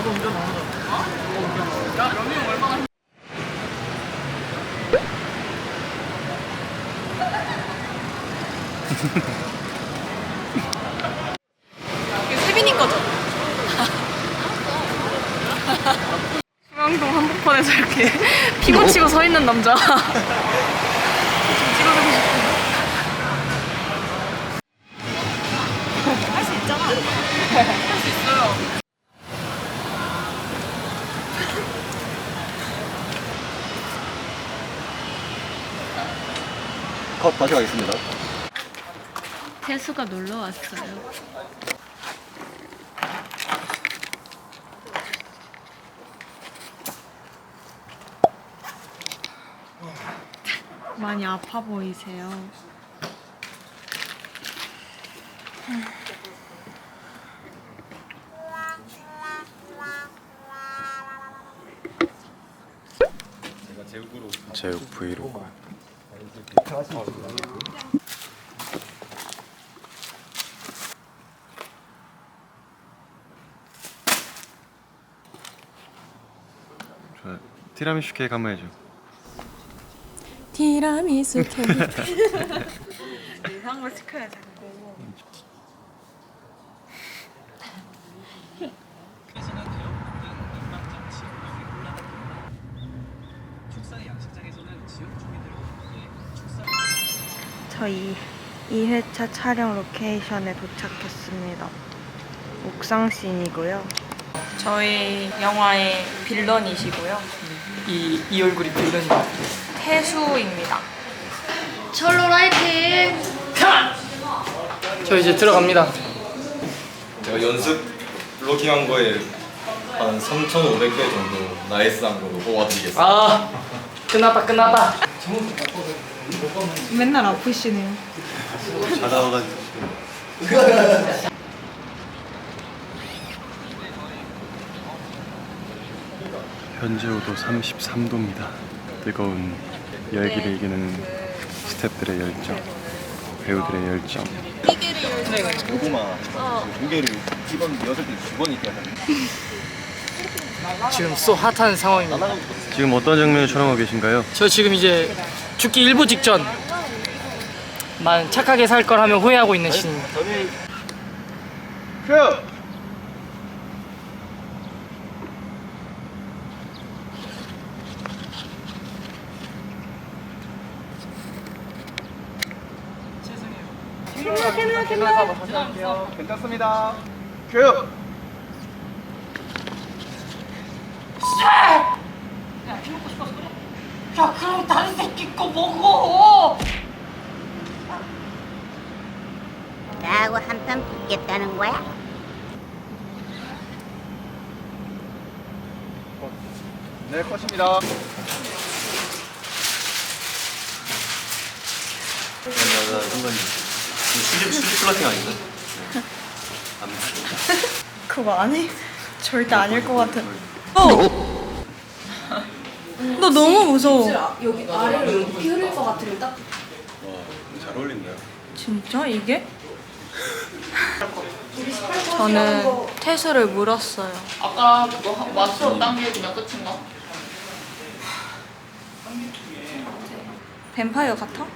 너도 운전 안 하잖아. 어? 야 명령 얼마나 힘- 이게 세빈이 거죠? 수영동 한복판에서 이렇게 피고 치고 서 있는 남자 좀 찍어주고 싶은데 할수 있잖아 할 수 있어요 컷 다시 가겠습니다. 태수가 놀러 왔어요. 많이 아파 보이세요. 제육 브이로그. 저 티라미슈 케이크 한번 해줘. 티라미수 케이크. 이상한 걸 시켜야 자 저희 2회차 촬영 로케이션에 도착했습니다. 옥상씬이고요. 저희 영화의 빌런이시고요 이, 이 얼굴이 빌런이다 태수입니다 철로 라이팅! 저 이제 들어갑니다. 제가 연습 블로킹한 거에 한 3,500배 정도 나이스한 걸로 뽑아드리겠습니다. 아 끝났다 끝났다. 맨날 아프시네요. 잘 나와가지고. 현재 온도 33도입니다. 뜨거운 열기를 이기는 스태프들의 열정, 배우들의 열정. 고구마 두 개를 이번 여섯 개 두번 있게 지금 쏘 핫한 상황입니다. 지금 어떤 장면을 촬영하고 계신가요? 저 지금 이제 죽기 일부 직전. 만 착하게 살 걸 하면 후회하고 있는 신입니다. 큐! 괜찮습니다. 큐! 야그 럼 다른 새끼 거 먹어 나하고 한판 붙겠다는 거야? 네, 컷입니다. 맞아, 순간 수직 수직 플러팅 아닌가? 그거 아니? 절대 아닐 것 같은. 어! 너 너무 무서워. 잘 어울린다. 진짜 이게? 저는 태수를 물었어요. 아까 그거 하- 마스로 딴게 그냥 끝인가? 뱀파이어 같아?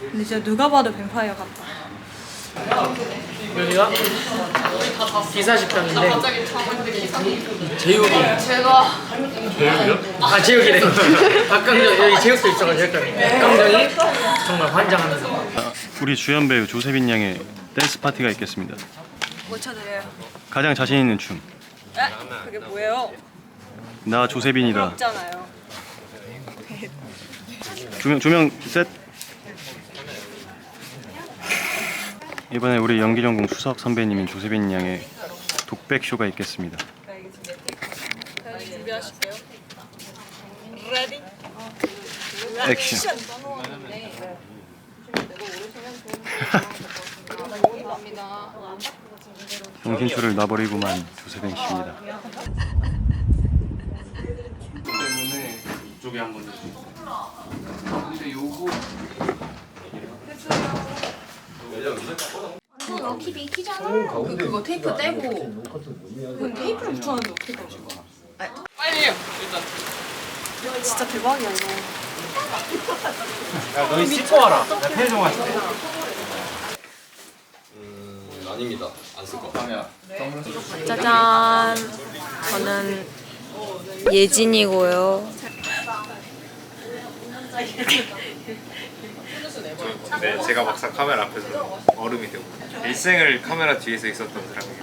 근데 진짜 누가 봐도 뱀파이어 같다. 여기가 기사 식당인데 갑자기 기사님 제육이 제가 아 제육이래. 박강정 여기 제육도 있어가지고 여기 박강정이 정말 환장합니다. 우리 주연 배우 조세빈 양의 댄스 파티가 있겠습니다. 못 쳐드려요. 가장 자신 있는 춤. 에? 그게 뭐예요? 나 조세빈이다. 없잖아요. 조명 조명 셋. 이번에 우리 연기전공 수석 선배님인 조세빈 양의 독백 쇼가 있겠습니다. 준비하실게요. 레디? 액션. 정신줄을 놔버리고만 조세빈 씨입니다. 그, 그거 테이프 떼고 그 테이프를 붙여놨는데 어떻게 그러신 거야? 빨리 일단 진짜 대박이야 이거. 야 너희 씻고 와라 나 편의점 때 음, 아닙니다. 안 쓸 거. 짜잔. 저는 예진이고요. 네, 제가 막상 카메라 앞에서 얼음이 되고 일생을 카메라 뒤에서 있었던 사람이에요.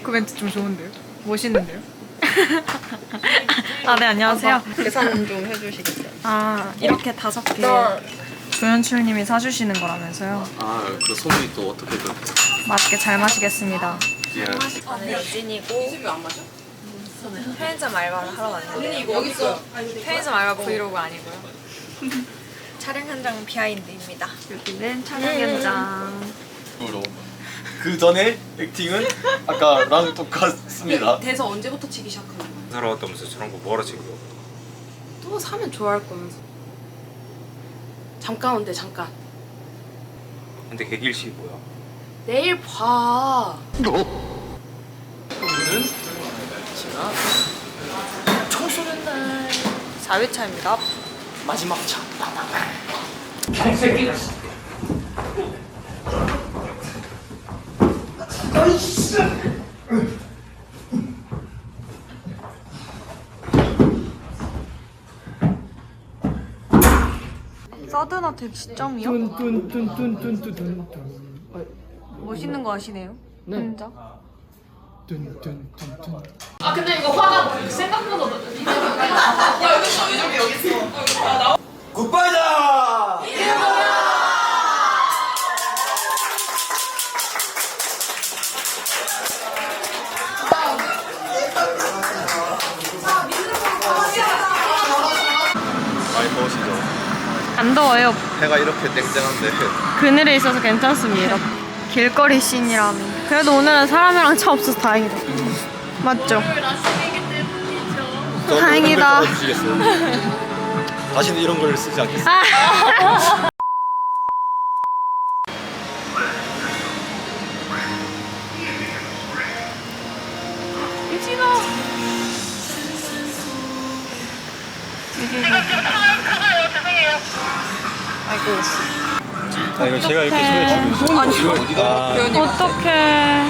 그 멘트 좀 좋은데요? 멋있는데요? 아, 네, 안녕하세요. 계산 좀 해주시겠어요? 아, 이렇게 다섯 개 조연출님이 사주시는 거라면서요? 아, 그 소문이 또 어떻게든. 맛있게 잘 마시겠습니다. 저는 예진이고 편의점 알바를 하러 왔는데 여기 있어. 편의점 알바 브이로그 아니고요. 촬영 현장 비하인드입니다. 여기는 촬영 현장. 그 전에 액팅은 아까랑 똑같습니다. 대서 언제부터 치기 시작한 거야? 서러웠다면서 저런 거 뭐하러 찍어? 또 사면 좋아할 거면서 잠깐 온대 잠깐 근데 개길씨 뭐야? 내일 봐 청소년 날 4회차입니다. 마지막 차 서든어택 시점이요? 멋있는 거 아시네요? 혼자? 아 근데 이거 화가 생각보다 많이 더우시죠? 안 더워요. 해가 이렇게 땡땡한데. 그늘에 있어서 괜찮습니다. 길거리 씬이라면. 그래도 오늘은 사람이랑 차 없어서 다행이다. 맞죠? 다행이다. 다시는 이런 걸 쓰지 않겠습니다. 아이 거 제가 이렇게 소개해 주고 있어요. 어디다? 어떡해.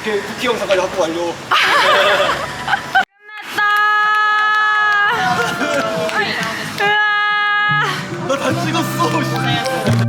오케이, 쿠키 영상까지 갖고 완료. 다 찍었어.